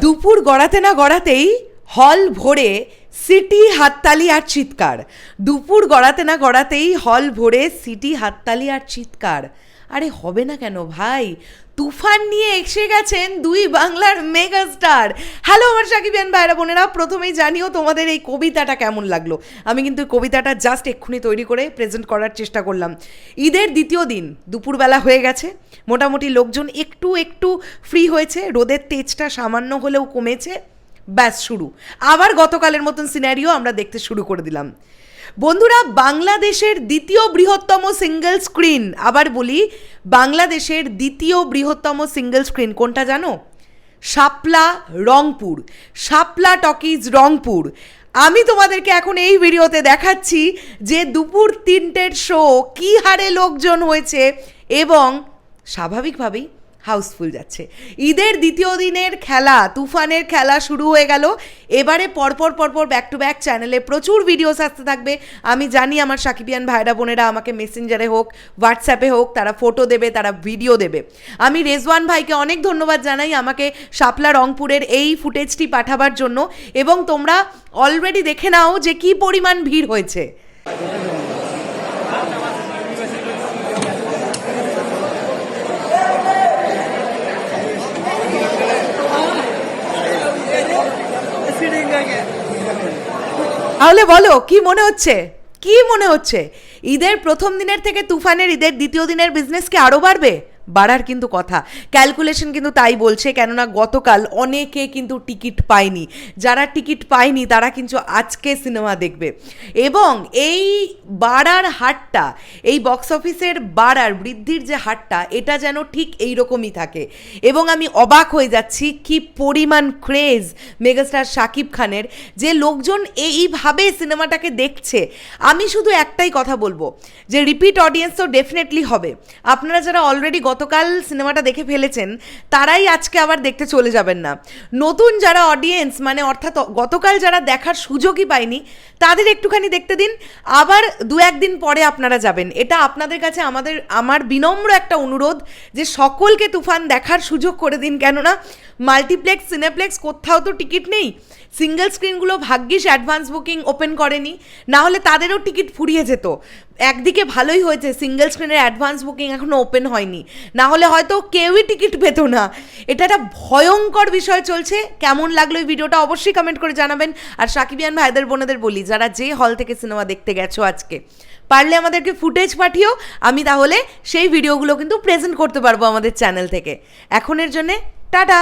দুপুর গড়াতে না গড়াতেই হল ভরে সিটি হাততালি আর চিৎকার। দুপুর গড়াতে না গড়াতেই হল ভরে সিটি হাততালি আর চিৎকার। আরে হবে না কেন ভাই? তুফান নিয়ে এসে গেছেন দুই বাংলার মেগা স্টার হ্যালো আমার সাকিবিয়ান ভাইরা বোনেরা, প্রথমেই জানিও তোমাদের এই কবিতাটা কেমন লাগল। আমি কিন্তু কবিতাটা জাস্ট এক্ষুনি তৈরি করে প্রেজেন্ট করার চেষ্টা করলাম। ঈদের দ্বিতীয় দিন, দুপুরবেলা হয়ে গেছে। মোটামুটি লোকজন একটু একটু ফ্রি হয়েছে। রোদের তেজটা সামান্য হলেও কমেছে। ব্যাস শুরু। আবার গতকালের মতন সিনারিও আমরা দেখতে শুরু করে দিলাম। বন্ধুরা, বাংলাদেশের দ্বিতীয় বৃহত্তম সিঙ্গেল স্ক্রিন। আবার বলি, বাংলাদেশের দ্বিতীয় বৃহত্তম সিঙ্গেল স্ক্রিন, কোনটা জানো? শাপলা, রংপুর। শাপলা টকিজ, রংপুর। আমি তোমাদেরকে এখন এই ভিডিওতে দেখাচ্ছি যে দুপুর তিনটের শো কী হারে লোকজন হয়েছে এবং স্বাভাবিকভাবেই হাউসফুল যাচ্ছে। ঈদের দ্বিতীয় দিনের খেলা, তুফানের খেলা শুরু হয়ে গেল। এবারে পরপর পরপর ব্যাক টু ব্যাক চ্যানেলে প্রচুর ভিডিওস আসতে থাকবে। আমি জানি আমার সাকিবিয়ান ভাইরা, বোনেরা আমাকে মেসেঞ্জারে হোক হোয়াটসঅ্যাপে হোক, তারা ফটো দেবে, তারা ভিডিও দেবে। আমি রেজওয়ান ভাইকে অনেক ধন্যবাদ জানাই আমাকে শাপলা রংপুরের এই ফুটেজটি পাঠাবার জন্য। এবং তোমরা অলরেডি দেখে নাও যে কি পরিমাণ ভিড় হয়েছে। তাহলে বলো, কি মনে হচ্ছে? কি মনে হচ্ছে? ঈদের প্রথম দিনের থেকে তুফানের ঈদের দ্বিতীয় দিনের বিজনেস কি আরও বাড়বে? বাড়ার কিন্তু কথা। ক্যালকুলেশন কিন্তু তাই বলছে, কেননা গতকাল অনেকে কিন্তু টিকিট পায়নি। যারা টিকিট পায়নি, তারা কিন্তু আজকে সিনেমা দেখবে। এবং এই বাড়ার হারটা, এই বক্স অফিসের বাড়ার বৃদ্ধির যে হারটা, এটা যেন ঠিক এই রকমই থাকে। এবং আমি অবাক হয়ে যাচ্ছি, কি পরিমাণ ক্রেজ মেগাস্টার শাকিব খানের যে লোকজন এইভাবে সিনেমাটাকে দেখছে। আমি শুধু একটাই কথা বলব, যে রিপিট অডিয়েন্স তো ডেফিনেটলি হবে। আপনারা যারা অলরেডি গতকাল সিনেমাটা দেখে ফেলেছেন, তারাই আজকে আবার দেখতে চলে যাবেন না। নতুন যারা অডিয়েন্স মানে অর্থাৎ গতকাল যারা দেখার সুযোগই পায়নি, তাদের একটুখানি দেখতে দিন। আবার দু একদিন পরে আপনারা যাবেন। এটা আপনাদের কাছে আমাদের, আমার বিনম্র একটা অনুরোধ যে সকলকে তুফান দেখার সুযোগ করে দিন। কেননা, মাল্টিপ্লেক্স, সিনেপ্লেক্স, কোথাও তো টিকিট নেই। সিঙ্গেল স্ক্রিনগুলো ভাগ্যিস অ্যাডভান্স বুকিং ওপেন করেনি। না হলে তাদেরও টিকিট ফুরিয়ে যেত। একদিকে ভালোই হয়েছে, সিঙ্গেল স্ক্রিনের অ্যাডভান্স বুকিং এখনও ওপেন হয়নি। না হলে হয়তো কেউই টিকিট পেতো না। এটা একটা ভয়ঙ্কর বিষয় চলছে। কেমন লাগল এই ভিডিওটা অবশ্যই কমেন্ট করে জানাবেন। আর সাকিবিয়ান ভাইদের, বোনেদের বলি, যারা যে হল থেকে সিনেমা দেখতে গেছো আজকে, পারলে আমাদেরকে ফুটেজ পাঠিও। আমি তাহলে সেই ভিডিওগুলো কিন্তু প্রেজেন্ট করতে পারব আমাদের চ্যানেল থেকে। এখনের জন্যে টাটা!